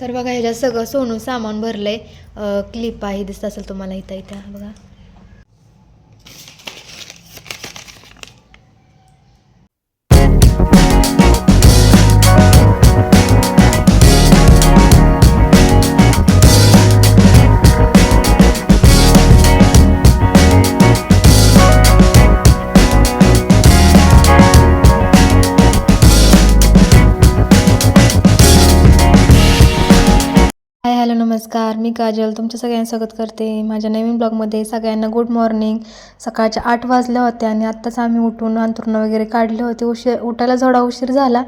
तर बघा ह्याच्यात सगळं सोनू सामान भरलं आहे क्लिप आहे दिसत असेल तुम्हाला इथं इथं बघा. नमस्कार मी काजल. तुमच्या सगळ्यांना स्वागत करते. माझ्या नवीन ब्लॉगमध्ये सगळ्यांना गुड मॉर्निंग सकाळच्या आठ वाजल्या होत्या आणि आत्ताच आम्ही उठून अंतरुणं वगैरे काढले होते. उशीर उठायला थोडा उशीर झाला.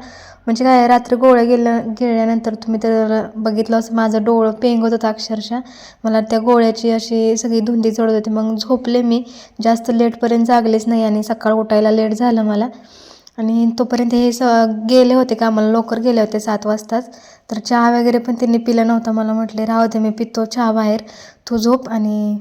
म्हणजे काय रात्री गोळ्या गेल्या गेल्यानंतर तुम्ही तर बघितलं असं माझं डोळं पेंगत होतं अक्षरशः. मला त्या गोळ्याची अशी सगळी धुंदी चढत होती. मग झोपले मी. जास्त लेटपर्यंत जागलेच नाही आणि सकाळ उठायला लेट झालं मला. आणि तोपर्यंत हे स गेले होते कामाला. लवकर गेले होते सात वाजताच. तर चहा वगैरे पण त्यांनी पिला नव्हता. मला म्हटले राहू दे मी पितो चहा बाहेर. तू झोप. आणि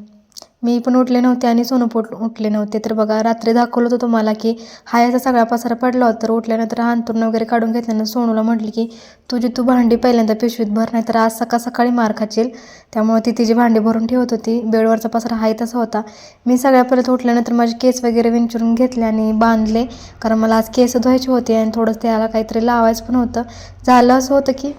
मी पण उठले नव्हते आणि सोनू पोट उठले नव्हते. तर बघा रात्री दाखवलं होतं तुम्हाला की हा याचा सगळा पसारा पडला होता. तर उठल्यानंतर अंतरून वगैरे काढून घेतल्यानं सोनूला म्हटली की तुझी तू भांडी पहिल्यांदा पिशवीत भर नाही तर आज सकाळ सकाळी मार खाचील त्यामुळे ती तिची भांडी भरून ठेवत होती. बेडवरचा पसारा हाय तसा होता. मी सगळ्या परत उठल्यानंतर माझे केस वगैरे विंचरून घेतले आणि बांधले. कारण मला आज केस धुवायचे होते आणि थोडंसं त्याला काहीतरी लावायचं पण होतं. झालं असं होतं की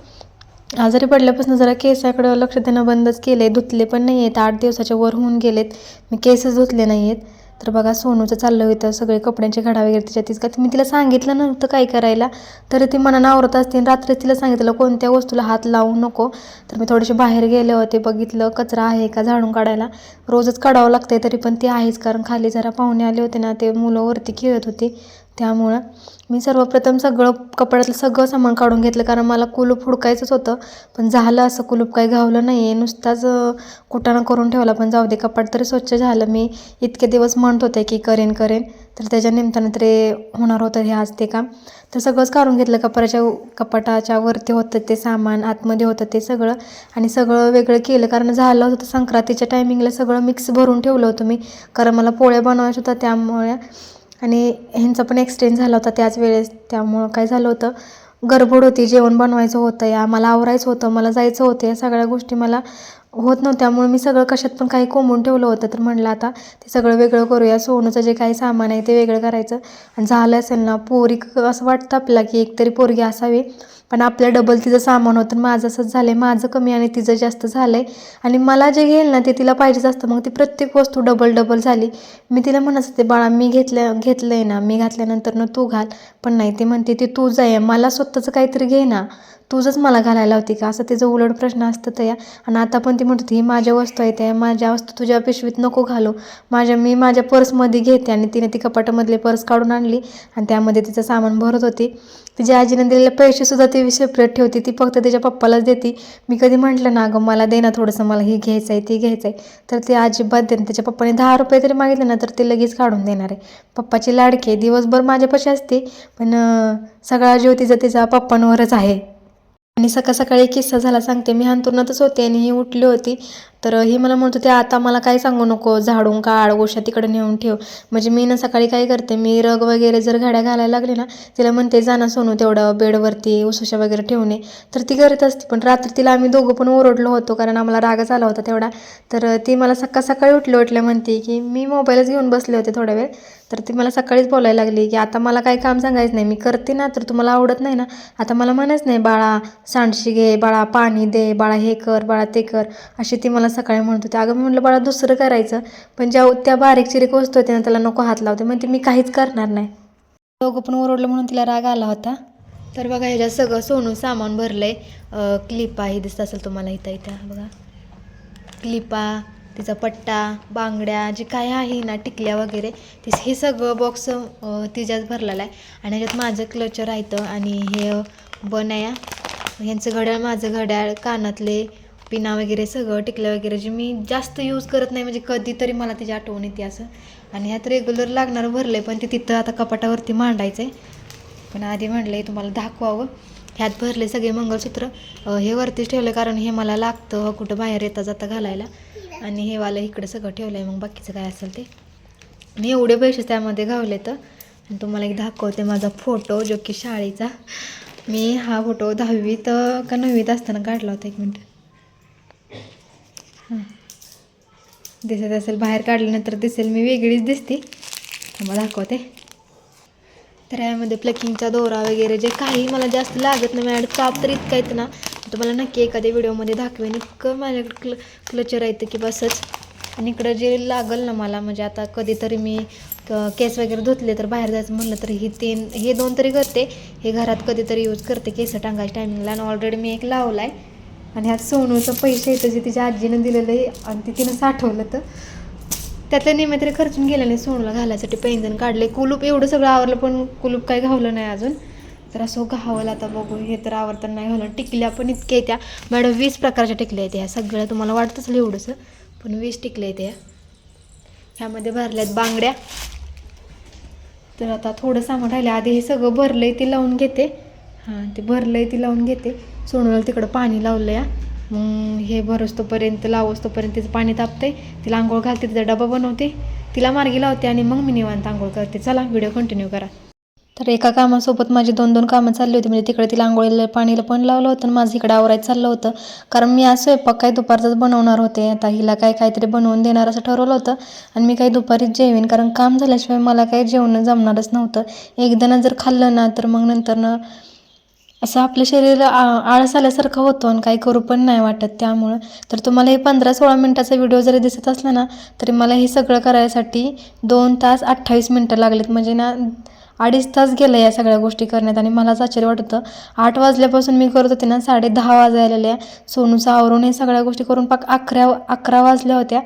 आजारी पडल्यापासून जरा केसाकडं लक्ष देणं बंदच केलं आहे धुतले पण नाही आहेत आठ दिवसाच्या वर होऊन गेलेत. मी केसच धुतले नाही आहेत तर बघा सोनूचं चाललं होतं. सगळे कपड्यांचे घडा वगैरे तिच्या तीच. का मी तिला सांगितलं नव्हतं काय करायला? तर ती मनानं आवरत असते आणि रात्रीच तिला सांगितलं कोणत्या वस्तूला हात लावू नको? तर मी थोडेसे बाहेर गेले होते. बघितलं कचरा आहे का झाडून काढायला? रोजच काढावं लागतंय तरी पण ती आहेच. कारण खाली जरा पाहुणे आले होते ना ते मुलं वरती खेळत होती. त्यामुळं मी सर्वप्रथम सगळं कपड्यातलं सगळं सामान काढून घेतलं कारण मला कुलूप हुडकायचंच होतं. पण झालं असं कुलूप काही घावलं नाही आहे नुसताच कुटाणा करून ठेवला. पण जाऊ दे कपाट तरी स्वच्छ झालं. मी इतके दिवस म्हणत होते की करेन करेन. तर त्याच्या निमित्तानं तरी होणार होतं हे आज ते काम. तर सगळंच काढून घेतलं. कपड्याच्या कपाटाच्या वरती होतं ते सामान आतमध्ये होतं ते सगळं. आणि सगळं वेगळं केलं कारण झालं होतं संक्रांतीच्या टायमिंगला सगळं मिक्स भरून ठेवलं होतं मी. कारण मला पोळ्या बनवायच्या होत्या त्यामुळे आणि ह्यांचा पण एक्सचेंज झाला होता त्याच वेळेस. त्यामुळं काय झालं होतं गडबड होती जेवण बनवायचं होतं या मला आवरायचं होतं मला जायचं होतं या सगळ्या गोष्टी मला होत नव्हत्यामुळे मी सगळं कशात पण काही कोंबून ठेवलं होतं. तर म्हणलं आता ते सगळं वेगळं करूया. सोनूचं जे काही सामान आहे ते वेगळं करायचं. आणि झालं असेल ना पोरी असं वाटतं आपल्याला की एकतरी पोरगी असावी. पण आपल्या डबल तिचं सामान होतं आणि माझं असंच झालं आहे माझं कमी आणि तिचं जास्त झालं आहे आणि मला जे घेईल ना ते तिला पाहिजेच असतं. मग ती प्रत्येक वस्तू डबल डबल झाली. मी तिला म्हणत असते बाळा मी घेतल्या घेतलं आहे ना. मी घातल्यानंतर ना तू घाल. पण नाही ती म्हणते ती तू जाय. मला स्वतःचं काहीतरी घे ना. तुझंच मला घालायला होती का? असं तिचं उलट प्रश्न असतं तया. आणि आता पण ती म्हणत होती ही माझ्या वस्तू आहे त्या. माझ्या वस्तू तुझ्या पिशवीत नको घालू. माझ्या मी माझ्या पर्समध्ये घेते. आणि तिने ती कपाटामधले पर्स काढून आणली आणि त्यामध्ये तिचं सामान भरत होती. तिच्या आजीने दिलेले पैसेसुद्धा ती सेपरेट ठेवते. ती फक्त तिच्या पप्पालाच देते. मी कधी म्हटलं ना अगं मला दे ना थोडंसं. मला हे घ्यायचं आहे ते घ्यायचं आहे तर ती अजिबात देणं त्याच्या पप्पाने दहा रुपये तरी मागितले ना तर ते लगेच काढून देणार आहे. पप्पाची लाडकी आहे. दिवसभर माझ्यापाशी असते. पण सगळा जीव तिचा तिचा पप्पांवरच आहे. आणि सकाळ सकाळी एक किस्सा झाला सांगते. मी अंतुरणातच होते आणि ही उठली होती. तर ही मला म्हणत होती आता मला काय सांगू नको झाडून काढ गोशा तिकडे नेऊन ठेव. म्हणजे मी ना सकाळी काय करते मी रग वगैरे जर घड्या घालायला लागले ना तिला म्हणते जाणं सोनू तेवढं बेडवरती उसुशा वगैरे ठेवणे. तर ती करत असते पण रात्री तिला आम्ही दोघं पण ओरडलो होतो कारण आम्हाला रागच आला होता तेवढा. तर ती मला सकाळ सकाळी उठले उठल्या म्हणते की मी मोबाईलच घेऊन बसले होते थोड्या वेळ. तर ती मला सकाळीच बोलायला लागली की आता मला काही काम सांगायचं नाही मी करते ना तर तुम्हाला आवडत नाही ना. आता मला म्हणायच नाही बाळा सांडशी घे बाळा पाणी दे बाळा हे कर बाळा ते कर. अशी ती मला सकाळी म्हणत होते अगं मी म्हटलं बाळा दुसरं करायचं. पण ज्या त्या बारीक चिरीक वस्तू होते ना त्याला नको हात लावते म्हणते मी काहीच करणार नाही. दोघं पण ओरडलं म्हणून तिला राग आला होता. तर बघा ह्याच्यात सगळं सोनू सामान भरलंय. क्लिपा हे दिसत असेल तुम्हाला इथं इथं बघा. क्लिपा तिचा पट्टा बांगड्या जे काय आहे ना टिकल्या वगैरे ते हे सगळं बॉक्स तिच्याच भरलेलं आहे. आणि ह्याच्यात माझं क्लचर राहतं आणि हे बनाया ह्यांचं घड्याळ माझं घड्याळ कानातले पिना वगैरे सगळं टिकल्या वगैरे जे मी जास्त यूज करत नाही म्हणजे कधीतरी मला त्याची आठवण येते असं. आणि ह्यात रेग्युलर लागणारं भरलं आहे पण ते तिथं आता कपाटावरती मांडायचं आहे पण आधी म्हटलं तुम्हाला दाखवावं. ह्यात भरले सगळे मंगळसूत्र. हे वरतीच ठेवलं कारण हे मला लागतं कुठं बाहेर येता जाता घालायला. आणि हे वालं इकडं सगळं ठेवलं आहे मग बाकीचं काय असेल ते. मी एवढे पैसे त्यामध्ये घावले तर आणि तुम्हाला एक दाखवते माझा फोटो जो की शाळेचा. मी हा फोटो दहावीत का नववीत असताना काढला होता एक मिनटं. दिसत असेल बाहेर काढल्यानंतर दिसेल मी वेगळीच दिसते. थांबा दाखवते. तर यामध्ये प्लकिंगचा दोरा वगैरे जे काही मला जास्त लागत नाही मॅड काप तर इतका येतं ना. तुम्हाला नक्की एखाद्या व्हिडिओमध्ये दाखवेन इतकं माझ्याकडे क्ल क्लचर येतं की बसच. आणि इकडं जे लागल ना मला म्हणजे आता कधीतरी मी केस वगैरे धुतले तर बाहेर जायचं म्हणलं तर ही तीन हे दोन तरी करते. हे घरात कधीतरी यूज करते केस टांगायच्या टायमिंगला आणि ऑलरेडी मी एक लावला आहे आणि ह्यात सोनूचं पैसे येतं जे तिच्या आजीनं दिलेलं आहे आणि ते तिनं साठवलं तर त्यातलं नेहमी तरी खर्चून गेलं नाही सोनूला घालायसाठी. पैंजण काढले. कुलूप एवढं सगळं आवरलं पण कुलूप काही घावलं नाही अजून. तर असं घावलं आता बघू. हे तर आवडताना नाही घालून टिकल्या पण इतक्या येत्या. मॅडम वीस प्रकारच्या टिकल्या आहेत ह्या सगळ्या तुम्हाला वाटतंच एवढंसं पण वीस टिकल्या येत्या. ह्यामध्ये ह्यामध्ये आहेत बांगड्या. तर आता थोडं सामान राहिलं. आधी हे सगळं भरलं आहे ते लावून घेते. हां ते भरलं आहे ती लावून घेते. सोनूला तिकडं पाणी लावलं या मग हे भरसतोपर्यंत लावसतोपर्यंत तिचं पाणी तापते तिला आंघोळ घालते तिचा डबा बनवते. तिला मार्गी लावते आणि मग मी निवांत आंघोळ करते. चला व्हिडिओ कंटिन्यू करा. तर एका कामासोबत माझी दोन दोन कामं चालली होती. म्हणजे तिकडे तिला आंघोळीला पाणीला पण लावलं होतं आणि माझं इकडे आवरायचं चाललं होतं. कारण मी आज स्वयंपाक काय दुपारचाच बनवणार होते. आता हिला काय काहीतरी बनवून देणार असं ठरवलं होतं. आणि मी काही दुपारीच जेवेन. कारण काम झाल्याशिवाय मला काही जेवण जमणारच नव्हतं. एकदा जर खाल्लं ना तर मग नंतर ना असं आपलं शरीर आ- आळस आल्यासारखं होतो आणि काही करू पण नाही वाटत त्यामुळं. तर तुम्हाला हे पंधरा सोळा मिनटाचा व्हिडिओ जरी दिसत असला ना तरी मला हे सगळं करायसाठी दोन तास अठ्ठावीस मिनटं लागलेत. म्हणजे ना अडीच तास गेलं या सगळ्या गोष्टी करण्यात आणि मलाच आश्चर्य वाटतं आठ वाजल्यापासून मी करत होते ना साडे दहा वाजायलेल्या सोनूचं आवरून हे सगळ्या गोष्टी करून पाक अकरा अकरा वाजल्या होत्या.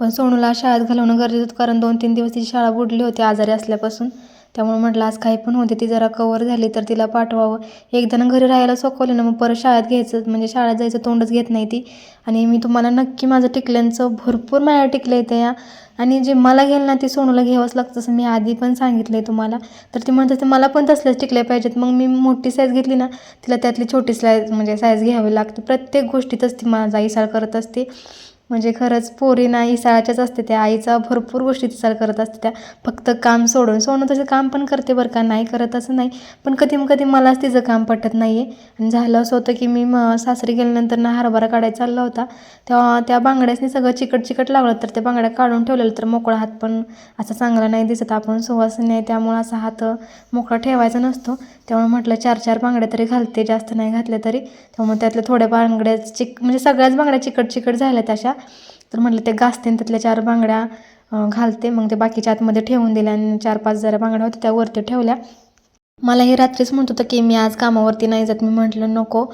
पण सोनूला शाळेत घालवणं गरजेचं होतं कारण दोन तीन दिवस तिची शाळा बुडली होती आजारी असल्यापासून. त्यामुळे म्हटलं आज काही पण होते ती जरा कवर झाली तर तिला पाठवावं. एकदा ना घरी राहायला सोकवलं ना मग परत शाळेत घ्यायचं म्हणजे शाळेत जायचं तोंडच घेत नाही ती. आणि मी तुम्हाला नक्की माझं टिकल्यांचं भरपूर माया टिकलं येते या. आणि जे मला घेईल ना ते सोनूला घ्यावंच लागतं असं मी आधी पण सांगितलं आहे तुम्हाला. तर ती म्हणत असते मला पण तसल्याच टिकल्या पाहिजेत. मग मी मोठी साईज घेतली ना तिला त्यातली छोटी साईज म्हणजे साईज घ्यावी लागते. प्रत्येक गोष्टीतच ती माझा इसाळ करत असते. म्हणजे खरंच पोरी ना इसाळ्याच्याच असते त्या आईचा भरपूर गोष्टी तिचा करत असते त्या. फक्त काम सोडून सोडून तसं काम पण करते बरं का नाही करत असं नाही. पण कधी कधी मलाच तिचं काम पटत नाही आहे आणि झालं असं होतं की मी म सासरी गेल्यानंतर ना हरभरा काढायचा चालला होता. तेव्हा त्या बांगड्यासनी सगळं चिकट चिकट लागलं तर त्या बांगड्या काढून ठेवलेलं तर मोकळा हात पण असा चांगला नाही दिसत. आपण सुवासनी आहे त्यामुळं असा हात मोकळा ठेवायचा नसतो. त्यामुळे म्हटलं चार चार बांगड्या तरी घालते जास्त नाही घातल्या तरी. त्यामुळे त्यातल्या थोड्या बांगड्या चिक म्हणजे सगळ्याच बांगड्या चिकट चिकट झाल्या तशा तर म्हटलं ते घासते त्यातल्या चार बांगड्या घालते. मग ते बाकीच्या आतमध्ये ठेवून दिल्या आणि चार पाच जरा बांगड्या होत्या त्या वरती ठेवल्या. मला हे रात्रीच म्हणत होतं की मी आज कामावरती नाही जात. मी म्हटलं नको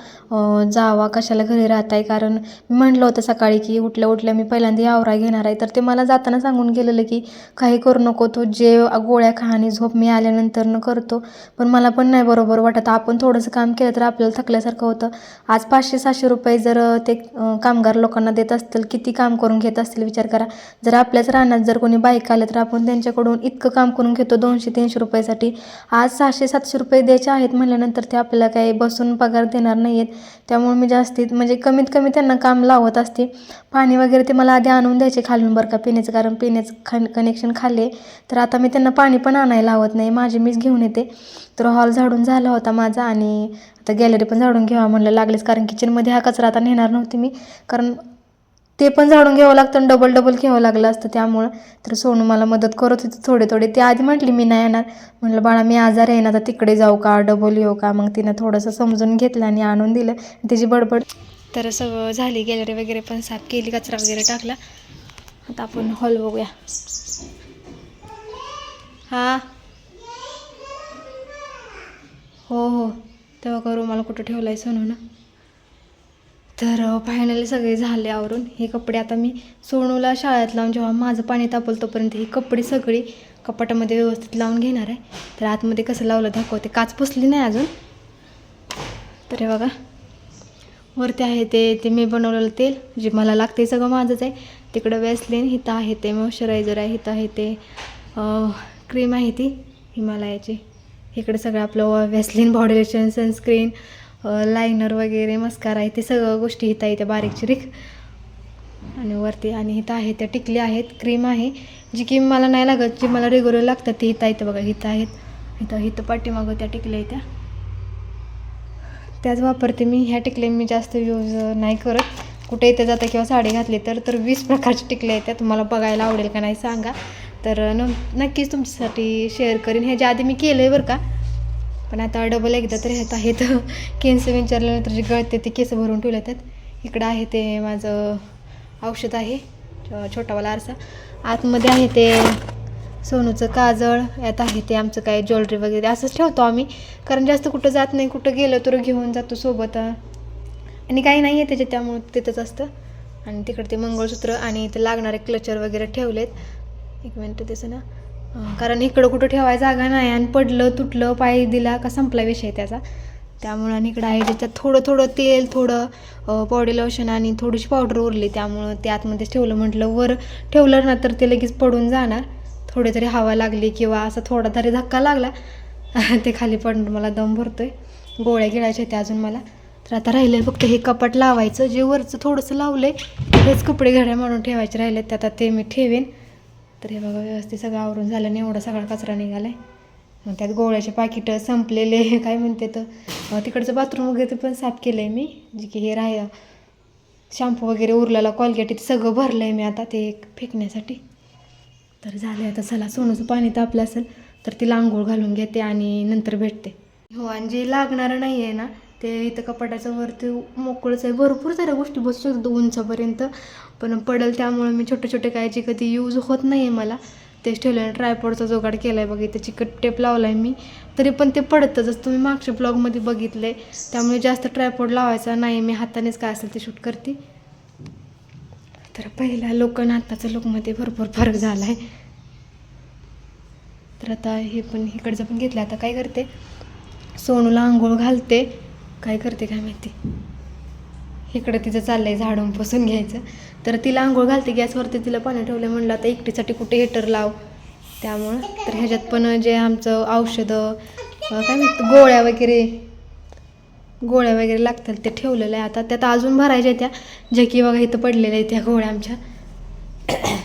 जावा कशाला घरी राहताय? कारण मी म्हटलं होतं सकाळी की उठल्या उठल्या मी पहिल्यांदा आवरा घेणार आहे. तर ते मला जाताना सांगून गेलेलं की काही करू नको तू जे गोळ्या खा आणि झोप मी आल्यानंतर न करतो. पण मला पण नाही बरोबर वाटत. आपण थोडंसं काम केलं तर आपल्याला थकल्यासारखं होतं. आज पाचशे सहाशे रुपये जर ते कामगार लोकांना देत असतील किती काम करून घेत असतील? विचार करा. जर आपल्याच रानात जर कोणी बाईक आलं तर आपण त्यांच्याकडून इतकं काम करून घेतो दोनशे तीनशे रुपयासाठी. आज सहाशे सातशे रुपये द्यायचे आहेत म्हटल्यानंतर ते आपल्याला काही बसून पगार देणार नाही आहेत त्यामुळे मी जास्तीत म्हणजे कमीत कमी त्यांना काम लावत असते. पाणी वगैरे ते मला आधी आणून द्यायचे खालून बरं का पिण्याचं कारण पिण्याचं खन कनेक्शन खाल्ले तर आता मी त्यांना पाणी पण आणायला लावत नाही. माझे मीच घेऊन येते. तर हॉल झाडून झाला होता माझा आणि आता गॅलरी पण झाडून घ्यावा म्हणलं लागलेच कारण किचनमध्ये हा कचरा आता नेणार नव्हती मी. कारण ते पण झाडून घ्यावं लागतं आणि डबल डबल घ्यावं लागलं असतं. त्यामुळं तर सोनू मला मदत करत होती थोडे थोडे. ती आधी म्हटली मी नाही येणार. म्हटलं बाळा मी आजार आहे ना तर तिकडे जाऊ का? डबल येऊ का? मग तिनं थोडंसं समजून घेतलं आणि आणून दिलं. तिची बडबड तर सगळं झाली. गॅलरी वगैरे पण साफ केली कचरा वगैरे टाकला. आता आपण हॉल बघूया. हां? हो हो. तेव्हा करू मला कुठं ठेवलं आहे सोनू ना तर फायनली सगळे झाले आवरून. हे कपडे आता मी सोनूला शाळेत लावून जेव्हा माझं पाणी तापलं तोपर्यंत ही कपडे सगळी कपाटामध्ये व्यवस्थित लावून घेणार आहे. तर आतमध्ये कसं लावलं दाखवते. काच पुसली नाही अजून. तर हे बघा. वरती आहे ते ते मी बनवलेलं तेल जे मला लागते सगळं माझंच आहे. तिकडं वेस्लिन हिथं आहे ते मॉइश्चरायझर आहे हिथं आहे ते क्रीम आहे ती हिमालयाची. इकडे सगळं आपलं Vaseline body lotion sunscreen liner वगैरे मस्कार आहे ते सगळं गोष्टी इथं आहे त्या बारीक चिरीक. आणि वरती आणि इथं आहे त्या टिकल्या आहेत क्रीम आहे. जी की मला नाही लागत जी मला रेग्युलर लागतात ती इथं इथं बघा इथं आहेत. इथं इथं पाठीमागं त्या टिकल्या त्या. त्याच वापरते मी. ह्या टिकले मी जास्त यूज नाही करत. कुठे येते जाता किंवा साडी घातली तर तर वीस प्रकारचे टिकले त्या. तुम्हाला बघायला आवडेल का नाही सांगा. तर न नक्कीच तुमच्यासाठी शेअर करीन. ह्याच्या आधी मी केलं आहे बरं का. पण आता डबल एकदा तर ह्यात आहेत. केस विचारल्यानंतर जे गळते ते केस भरून ठेवले आहेत इकडं आहे ते माझं औषध आहे. छोटावाला आरसा. आतमध्ये आहे ते सोनूचं काजळ. यात आहे ते आमचं काय ज्वेलरी वगैरे. असंच ठेवतो आम्ही. कारण जास्त कुठं जात नाही. कुठं गेलं तर घेऊन जातो सोबत. आणि काही नाही आहे त्याच्यात. त्यामुळं तिथंच असतं. आणि तिकडे ते मंगळसूत्र आणि इथं लागणारे क्लचर वगैरे ठेवलेत. एक मिनटं दिसं ना कारण इकडं कुठं ठेवायला जागा नाही आणि पडलं तुटलं पाय दिला का संपला विषय त्याचा. त्यामुळं आणि इकडं आहे त्याच्यात थोडं थोडं तेल थोडं बॉडी लोशन आणि थोडीशी पावडर उरली. त्यामुळं ते आतमध्येच ठेवलं. म्हटलं वर ठेवलं ना तर ते लगेच पडून जाणार. थोडी तरी हवा लागली किंवा असा थोडा तरी धक्का लागला. ते खाली पडून मला दम भरतोय. गोळ्या गिळायच्या त्या अजून मला. तर आता राहिलं फक्त हे कपाट लावायचं. जे वरचं थोडंसं लावलं आहे तेच कपडे घड्या म्हणून ठेवायचे राहिले ते आता ते मी ठेवेन. तर हे बघा व्यवस्थित सगळं आवरून झालं नाही एवढा सगळा कचरा निघालाय. मग त्यात गोळ्याचे पाकिटं संपलेले काय म्हणते तर तिकडचं बाथरूम वगैरे पण साफ केलं आहे मी. जे की हे राह शॅम्पू वगैरे उरलेला कॉलगेट ते सगळं भरलं आहे मी आता ते फेकण्यासाठी. तर झालं आहे आता चला सोनूचं पाणी तापलं असेल तर ती लांगोळ घालून घेते आणि नंतर भेटते. हो आणि जे लागणारं नाही आहे ना ते इथं कपाटाचं वरती मोकळंच आहे. भरपूर साऱ्या गोष्टी बसू शकतात उंचापर्यंत. पण पडेल त्यामुळे मी छोटे छोटे काय जे कधी यूज होत नाही आहे मला. तेच ठेवलं ट्रायपॉडचा जोगाड केला आहे बघा त्याची कट टेप लावला आहे मी. तरी पण ते पडतं जसं तुम्ही मागच्या ब्लॉगमध्ये बघितलं आहे त्यामुळे जास्त ट्रायपॉड लावायचा नाही. मी हातानेच काय असेल ते शूट करते. तर पहिला लोक आणि आत्ताच्या लोकमध्ये भरपूर फरक झाला आहे तर आता हे पण इकडचं पण घेतलं आता काय करते? सोनूला आंघोळ घालते. काय करते काय माहिती? इकडं तिचं चाललंय झाडून पुसून घ्यायचं. तर तिला आंघोळ घालते गॅसवरती तिला पाणी ठेवलं म्हणलं आता एकटीसाठी कुठे हिटर लाव. त्यामुळं तर ह्याच्यात पण जे आमचं औषधं काय म्हणतं गोळ्या वगैरे गोळ्या वगैरे लागतात ते ठेवलेलं आहे. आता त्यात अजून भरायच्या त्या. जे की बघा इथं पडलेल्या आहेत त्या गोळ्या आमच्या.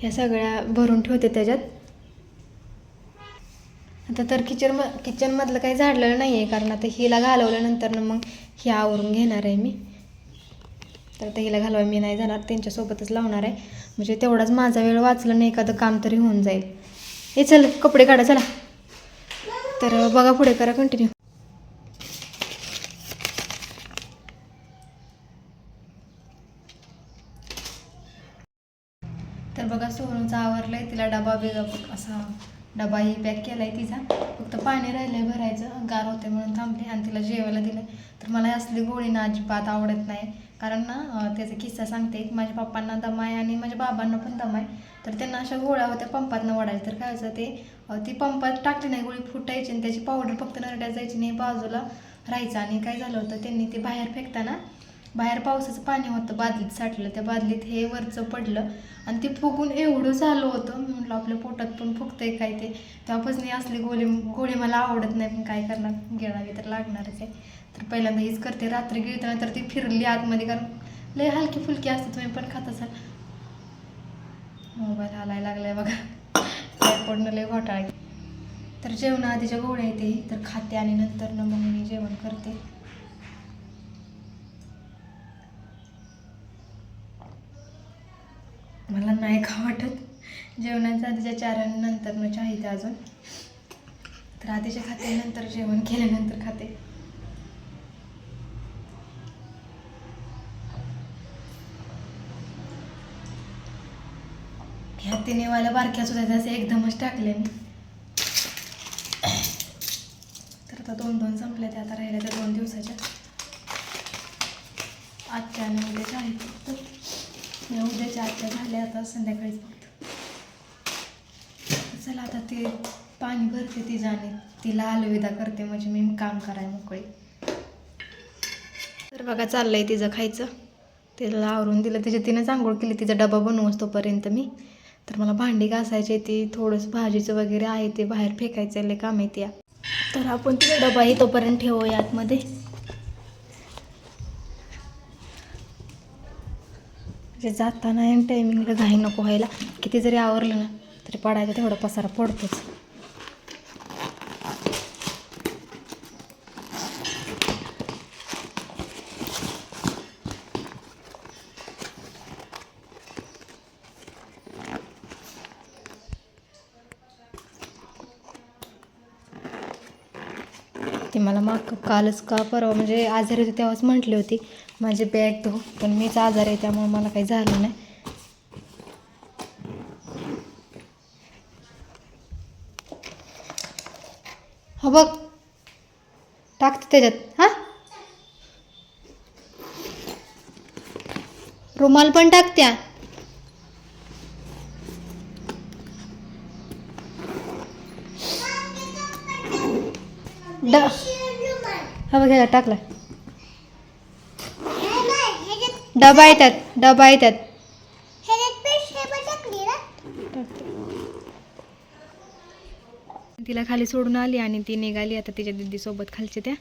ह्या सगळ्या भरून ठेवते त्याच्यात. आता तर किचन म किचनमधलं काही झाडलेलं नाही आहे कारण आता हिला घालवल्यानंतर ना मग ही आवरून घेणार आहे मी. तर आता हिला घालवा मी नाही जाणार त्यांच्यासोबतच लावणार आहे. म्हणजे तेवढाच माझा वेळ वाचला नाही एखादं काम तरी होऊन जाईल. हे चल कपडे काढा चला. तर बघा पुढे करा कंटिन्यू तर बघा सोनूचा आवरलाय तिला डबा बिगा असा डबाही पॅक केला आहे तिचा. फक्त पाणी राहिलं आहे भरायचं. गार होते म्हणून थांबले आणि तिला जेवायला दिलं. तर मला असली गोळी ना अजिबात आवडत नाही. कारण ना त्याचा किस्सा सांगते. माझ्या पप्पांना दम आहे आणि माझ्या बाबांना पण दम आहे. तर त्यांना अशा गोळ्या होत्या पंपातनं वाढायचं तर काय व्हायचं ते ती पंपात टाकली नाही गोळी फुटायची आणि त्याची पावडर फक्त नरड्या जायची नाही बाजूला राहायचं. आणि काय झालं होतं त्यांनी ते बाहेर फेकताना बाहेर पावसाचं पाणी होतं बादलीत साठलं. त्या बादलीत हे वरचं पडलं आणि ते फुगून एवढं झालं होतं. मी म्हटलं आपल्या पोटात पण फुगतंय काय ते? तेव्हापासून असली गोळी गोळी मला आवडत नाही. पण काय करणार? गिळावी तर लागणारच आहे. तर पहिल्यांदा हीच करते. रात्री गिळताना तर ती फिरली आतमध्ये. कारण लय हलकी फुलकी असते. तुम्ही पण खात असाल. मोबाईल हालायला लागलाय बघा. पडणं लय घोटाळा तर जेवणाआधीच्या गोळ्या येते तर खाते आणि नंतर मग मी जेवण करते. मला नाही खा वाटत. जेवणाच्या आधीच्या चार आणि नंतर न चाहीते अजून. तर आधीच्या खाते नंतर जेवण केल्यानंतर खाते. ह्या तिने वाल्या बारक्या सुद्धा त्याचे एकदमच टाकले मी. तर आता दोन दोन संपल्या त्या आता राहिल्या त्या दोन दिवसाच्या आजच्या आणि उद्याच्या आहेत फक्त या उद्याच्या आजच्या झाल्या आता संध्याकाळीच फक्त चला आता ते पाणी भरते ती जाणे. तिला अलविदा करते म्हणजे मी काम कराय मोकळी. तर बघा चाललंय तिचं खायचं. तिला आवरून दिलं. तिच्या तिनं चांगोळ केली. तिचा डबा बनवूस तोपर्यंत मी. तर मला भांडी घासायची ती. थोडंसं भाजीचं वगैरे आहे ते. बाहेर फेकायचं लय काम आहे त्या तर आपण तिचा डबाही तोपर्यंत ठेवूया आतमध्ये. म्हणजे जाताना एम टायमिंगला घाई नको व्हायला. किती जरी आवरलं ना तरी पडायचा तेवढा पसारा पडतोच. ते मला माग कालच का परवा म्हणजे आजारी होती तेव्हाच म्हटली होती. माझी बॅग धो पण मीच आजार आहे त्यामुळे मला काही झालं नाही. हा बघ. टाकते त्याच्यात हा? रुमाल पण टाकत्या. हा बघ ह्याला टाकला डबा येतात डबा येतात तिला खाली सोडून आली आणि ती निघाली. आता तिच्या दिदीसोबत खालच्या त्या.